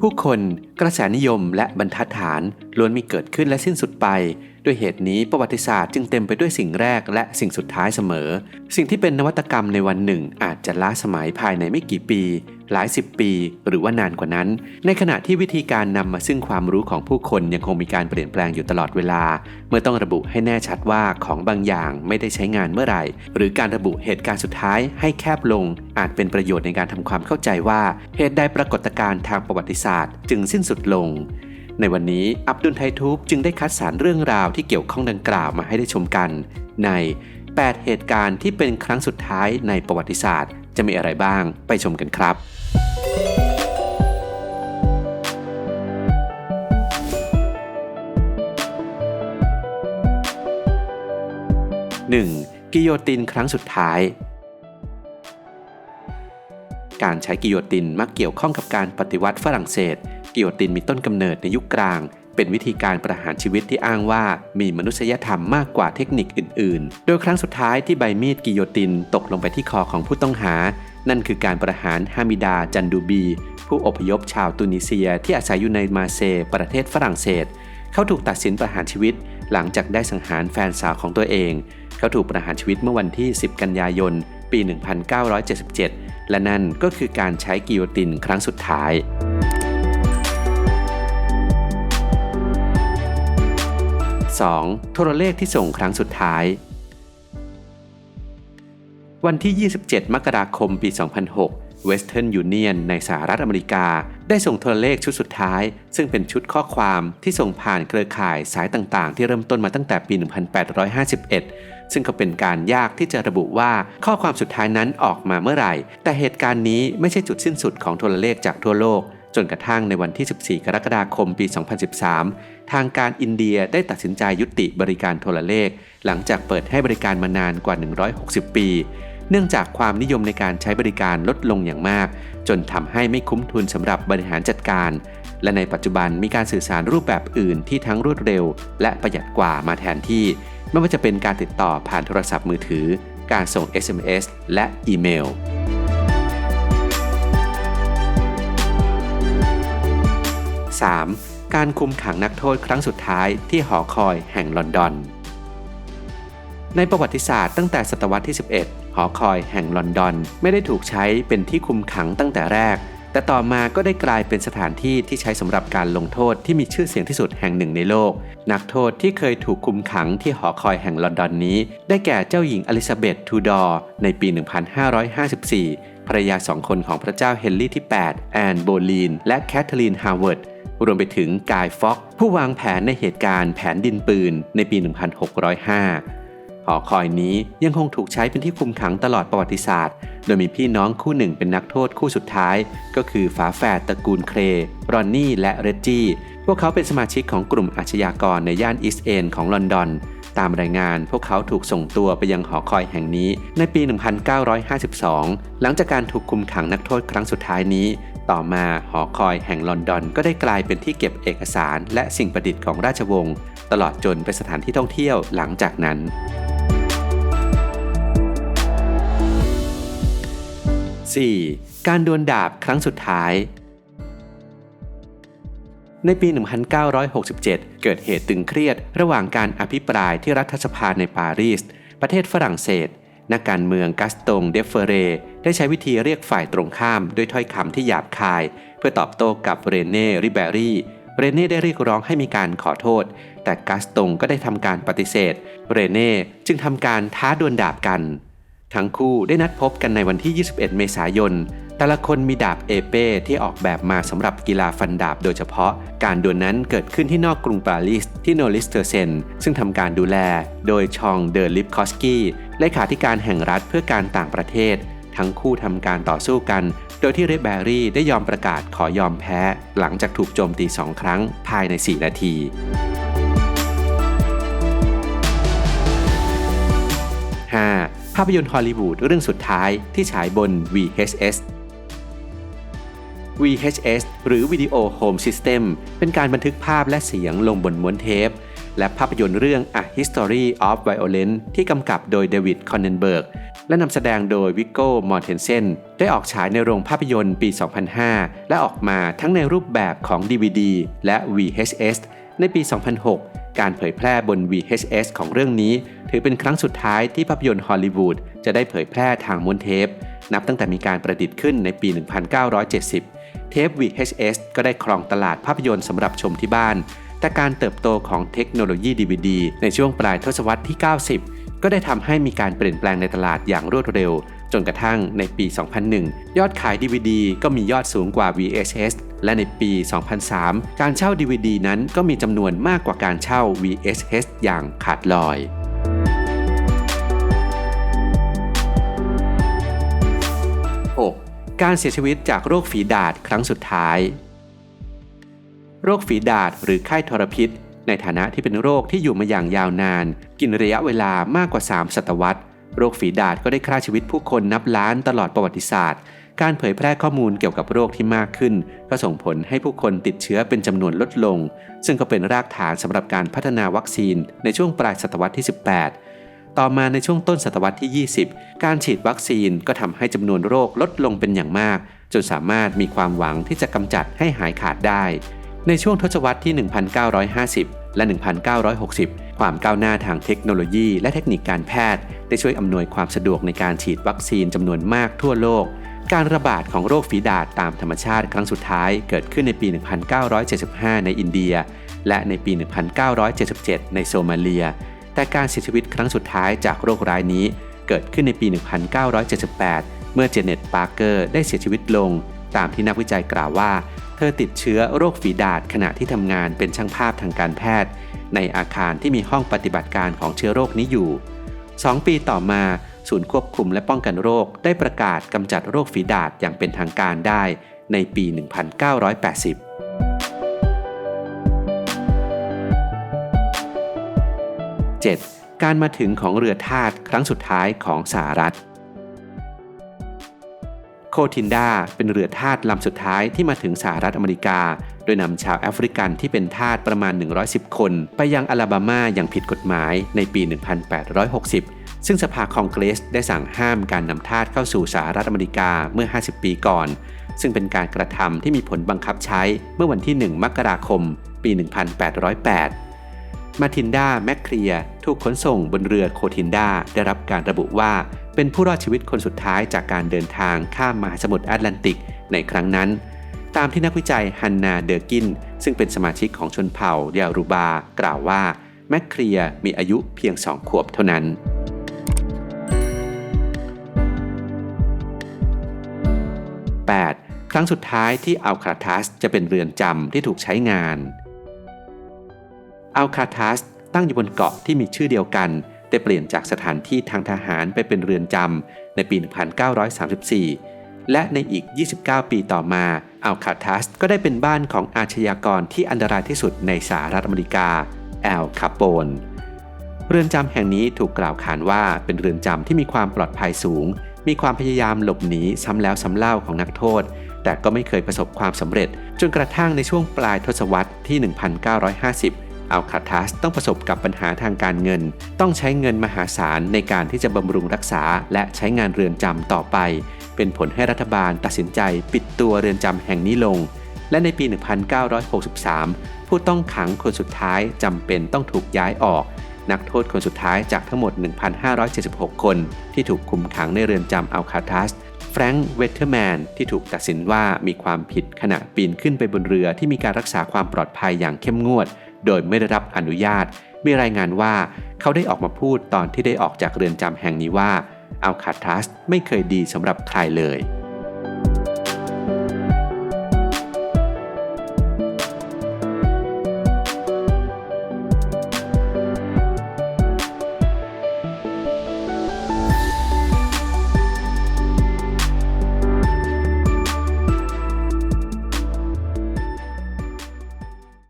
ผู้คนกระแสนิยมและบรรทัดฐาน ล้วนมีเกิดขึ้นและสิ้นสุดไป ด้วยเหตุนี้ประวัติศาสตร์จึงเต็มไปด้วยสิ่งแรกและสิ่งสุดท้ายเสมอ สิ่งที่เป็นนวัตกรรมในวันหนึ่ง อาจจะล้าสมัยภายในไม่กี่ปี หลายสิบปี หรือว่านานกว่านั้น ในขณะที่วิธีการนำมาซึ่งความรู้ของผู้คนยังคงมีการเปลี่ยนแปลงอยู่ตลอดเวลา เมื่อต้องระบุให้แน่ชัดว่าของบางอย่างไม่ได้ใช้งานเมื่อไหร่ หรือการระบุเหตุการณ์สุดท้ายให้แคบลง อาจเป็นประโยชน์ในการทำความเข้าใจว่า เหตุใดปรากฏการณ์ทางประวัติศาสตร์ จึงสิ้นสุดลง ในวันนี้อับดุลไททูบจึงได้คัดสรรเรื่องราวที่เกี่ยวข้องดังกล่าวมาให้ได้ชมกัน ใน 8 เหตุการณ์ที่เป็นครั้งสุดท้ายในประวัติศาสตร์ จะมีอะไรบ้างไปชมกันครับ 1. กิโยตินครั้งสุดท้าย การใช้กิโยตินมักเกี่ยวข้องกับการปฏิวัติฝรั่งเศส กิโยตินมีต้นกำเนิดในยุคกลาง เป็นวิธีการประหารชีวิตที่อ้างว่ามีมนุษยธรรมมากกว่าเทคนิคอื่น ๆ โดยครั้งสุดท้ายที่ใบมีดกิโยตินตกลงไปที่คอของผู้ต้องหา นั่นคือการประหารฮามิดาจันดูบี ผู้อพยพชาวตุนิเซียที่อาศัยอยู่ในมาเซประเทศฝรั่งเศส เขาถูกตัดสินประหารชีวิต หลังจากได้สังหารแฟนสาวของตัวเอง เขาถูกประหารชีวิตเมื่อวันที่ 10 กันยายน ปี 1977 และนั่นก็คือการใช้กิโยตินครั้งสุดท้าย 2. โทรเลขที่ส่งครั้งสุดท้าย วันที่ 27 มกราคม ปี 2006 Western Union ในสหรัฐอเมริกา ได้ส่งโทรเลขชุดสุดท้าย ซึ่งเป็นชุดข้อความที่ส่งผ่านเครือข่ายสายต่างๆ ที่เริ่มต้นมาตั้งแต่ปี 1851 ซึ่งก็เป็นการยากที่จะระบุว่าข้อความสุดท้ายนั้นออกมาเมื่อไหร่ แต่เหตุการณ์นี้ไม่ใช่จุดสิ้นสุดของโทรเลขจากทั่วโลก จนกระทั่งในวันที่ 14 กรกฎาคมปี 2013 ทางการอินเดียได้ตัดสินใจยุติบริการโทรเลข หลังจากเปิดให้บริการมานานกว่า 160 ปี เนื่องจากความนิยมในการใช้บริการลดลงอย่างมาก จนทำให้ไม่คุ้มทุนสำหรับบริหารจัดการ และในปัจจุบันมีการสื่อสารรูปแบบอื่นที่ทั้งรวดเร็ว และประหยัดกว่ามาแทนที่ ไม่ว่าจะเป็นการติดต่อผ่านโทรศัพท์มือถือ การส่ง SMS และอีเมล 3. การคุมขังนักโทษครั้งสุดท้ายที่หอคอยแห่งลอนดอน ในประวัติศาสตร์ตั้งแต่ศตวรรษที่ 11 หอคอยแห่งลอนดอน ไม่ได้ถูกใช้เป็นที่คุมขังตั้งแต่แรก แต่ต่อมาก็ได้กลายเป็นสถานที่ที่ใช้สำหรับการลงโทษที่มีชื่อเสียงที่สุดแห่งหนึ่งในโลก นักโทษที่เคยถูกคุมขังที่หอคอยแห่งลอนดอนนี้ ได้แก่เจ้าหญิงอลิซาเบธทูดอร์ในปี 1554ภรรยาสองคนของพระเจ้าเฮนรี่ที่ 8 แอนโบลีน และแคทเธอรีนฮาวเวิร์ด รวมไปถึงกายฟ็อกผู้วางแผนในเหตุการณ์แผนดินปืนในปี 1605 หอคอยนี้ยังคงถูกใช้เป็นที่คุมขังตลอดประวัติศาสตร์ โดยมีพี่น้องคู่หนึ่งเป็นนักโทษคู่สุดท้าย ก็คือฝาแฝดตระกูลเคร รอนนี่และเรจจี้ พวกเขาเป็นสมาชิกของกลุ่มอาชญากรในย่านอีสต์เอนของลอนดอนตามรายงานพวกเขาถูกส่งตัวไปยังหอคอยแห่งนี้ในปี 1952 หลังจากการถูกคุมขังนักโทษครั้งสุดท้ายนี้ ต่อมาหอคอยแห่งลอนดอนก็ได้กลายเป็นที่เก็บเอกสารและสิ่งประดิษฐ์ของราชวงศ์ตลอดจนเป็นสถานที่ท่องเที่ยวหลังจากนั้น 4. การดวลดาบครั้งสุดท้าย ในปี 1967 เกิดเหตุตึงเครียดระหว่างการอภิปรายที่รัฐสภาในปารีส ประเทศฝรั่งเศส นักการเมืองกัสตงเดฟเฟเร ได้ใช้วิธีเรียกฝ่ายตรงข้ามด้วยถ้อยคำที่หยาบคาย เพื่อตอบโต้กับเรเน่ริเบรี่เรเน่ได้เรียกร้องให้มีการขอโทษ แต่กัสตงก็ได้ทำการปฏิเสธ เรเน่จึงทำการท้าดวลดาบกัน ทั้งคู่ได้นัดพบกันในวันที่ 21 เมษายน แต่ละคนมีดาบเอเป้ที่ออกแบบมาสำหรับกีฬาฟันดาบโดยเฉพาะ การดวลนั้นเกิดขึ้นที่นอกกรุงปารีสที่โนลิสเตอร์เซน ซึ่งทำการดูแล โดยชองเดอลิฟคอสกี้ เลขาธิการแห่งรัฐเพื่อการต่างประเทศ ทั้งคู่ทำการต่อสู้กัน โดยที่เรดแบรี่ได้ยอมประกาศขอยอมแพ้ หลังจากถูกโจมตีสองครั้งภายใน 4 นาที 5. ภาพยนตร์ฮอลลีวูดเรื่องสุดท้ายที่ฉายบน VHS VHS หรือ Video Home System เป็นการบันทึกภาพและเสียงลงบนม้วนเทป และภาพยนตร์เรื่อง A History of Violence ที่กำกับโดยเดวิดคอนเนนเบิร์กและนำแสดงโดยวิกโก้ มอร์เทนเซน ได้ออกฉายในโรงภาพยนตร์ปี 2005 และออกมาทั้งในรูปแบบของ DVD และ VHS ในปี 2006 การเผยแพร่บน VHS ของเรื่องนี้ ถือเป็นครั้งสุดท้ายที่ภาพยนตร์ฮอลลีวูดจะได้เผยแพร่ทางม้วนเทป นับตั้งแต่มีการประดิษฐ์ขึ้นในปี 1970 เทป VHS ก็ได้ครองตลาดภาพยนตร์สำหรับชมที่บ้าน แต่การเติบโตของเทคโนโลยี DVD ในช่วงปลายทศวรรษที่ 90 ก็ได้ทำให้มีการเปลี่ยนแปลงในตลาดอย่างรวดเร็ว จนกระทั่งในปี 2001 ยอดขาย DVD ก็มียอดสูงกว่า VHS และในปี 2003 การเช่า DVD นั้นก็มีจำนวนมากกว่าการเช่า VHS อย่างขาดลอยการเสียชีวิตจากโรคฝีดาษครั้งสุดท้าย โรคฝีดาษหรือไข้ทรพิษ ในฐานะที่เป็นโรคที่อยู่มาอย่างยาวนาน กินระยะเวลามากกว่า 3 ศตวรรษ โรคฝีดาษก็ได้ฆ่าชีวิตผู้คนนับล้านตลอดประวัติศาสตร์ การเผยแพร่ข้อมูลเกี่ยวกับโรคที่มากขึ้น ก็ส่งผลให้ผู้คนติดเชื้อเป็นจำนวนลดลง ซึ่งก็เป็นรากฐานสำหรับการพัฒนาวัคซีนในช่วงปลายศตวรรษที่ 18ต่อมาในช่วงต้นศตวรรษที่ 20 การฉีดวัคซีนก็ทำให้จำนวนโรคลดลงเป็นอย่างมาก จนสามารถมีความหวังที่จะกำจัดให้หายขาดได้ ในช่วงทศวรรษที่ 1950 และ 1960 ความก้าวหน้าทางเทคโนโลยี และเทคนิคการแพทย์ ได้ช่วยอำนวยความสะดวกในการฉีดวัคซีนจำนวนมากทั่วโลก การระบาดของโรคฝีดาษตามธรรมชาติครั้งสุดท้ายเกิดขึ้นในปี 1975 ในอินเดีย และในปี 1977 ในโซมาเลีย แต่การเสียชีวิตครั้งสุดท้ายจากโรคร้ายนี้ เกิดขึ้นในปี 1978 เมื่อเจเน็ตปาร์เกอร์ได้เสียชีวิตลง ตามที่นักวิจัยกล่าวว่า เธอติดเชื้อโรคฝีดาษขณะที่ทำงานเป็นช่างภาพทางการแพทย์ ในอาคารที่มีห้องปฏิบัติการของเชื้อโรคนี้อยู่ 2 ปีต่อมา ศูนย์ควบคุมและป้องกันโรคได้ประกาศกำจัดโรคฝีดาษอย่างเป็นทางการได้ในปี 1980 7. การมาถึงของเรือทาสครั้งสุดท้ายของสหรัฐ โคทินดาเป็นเรือทาสลำสุดท้ายที่มาถึงสหรัฐอเมริกา โดยนำชาวแอฟริกันที่เป็นทาสประมาณ 110 คน ไปยังอลาบามาอย่างผิดกฎหมายในปี 1860 ซึ่งสภาคองเกรสได้สั่งห้ามการนำทาสเข้าสู่สหรัฐอเมริกาเมื่อ 50 ปีก่อน ซึ่งเป็นการกระทำที่มีผลบังคับใช้เมื่อวันที่ 1 มกราคม ปี 1808มาทินดาแมคเคลียถูกขนส่งบนเรือโคทินดาได้รับการระบุว่า เป็นผู้รอดชีวิตคนสุดท้ายจากการเดินทางข้ามมหาสมุทรแอตแลนติกในครั้งนั้น ตามที่นักวิจัยฮันนาเดอร์กิน ซึ่งเป็นสมาชิกของชนเผ่าเดียรูบา กล่าวว่า แมคเคลียมีอายุเพียงสองขวบเท่านั้น 8. ครั้งสุดท้ายที่อัลคาทัสจะเป็นเรือนจำที่ถูกใช้งานอัลคาทัสตั้งอยู่บนเกาะที่มีชื่อเดียวกัน ได้เปลี่ยนจากสถานที่ทางทหารไปเป็นเรือนจำในปี 1934 และในอีก 29 ปีต่อมาอัลคาทัสก็ได้เป็นบ้านของอาชญากรที่อันตรายที่สุดในสหรัฐอเมริกาแอลคาโปนเรือนจำแห่งนี้ถูกกล่าวขานว่าเป็นเรือนจำที่มีความปลอดภัยสูง มีความพยายามหลบหนีซ้ำแล้วซ้ำเล่าของนักโทษ แต่ก็ไม่เคยประสบความสำเร็จ จนกระทั่งในช่วงปลายทศวรรษที่ 1950 อัลคาทัสต้องประสบกับปัญหาทางการเงิน ต้องใช้เงินมหาศาลในการที่จะบำรุงรักษา และใช้งานเรือนจำต่อไป เป็นผลให้รัฐบาลตัดสินใจปิดตัวเรือนจำแห่งนี้ลง และในปี 1963 ผู้ต้องขังคนสุดท้ายจำเป็นต้องถูกย้ายออก นักโทษคนสุดท้ายจากทั้งหมด 1,576 คน ที่ถูกคุมขังในเรือนจำอัลคาทัสแฟรงค์เวเทอร์แมนที่ถูกตัดสินว่ามีความผิดขณะปีนขึ้นไปบนเรือที่มีการรักษาความปลอดภัยอย่างเข้มงวด โดยไม่ได้รับอนุญาต มีรายงานว่าเขาได้ออกมาพูดตอนที่ได้ออกจากเรือนจำแห่งนี้ว่าอัลคาทัสไม่เคยดีสำหรับใครเลย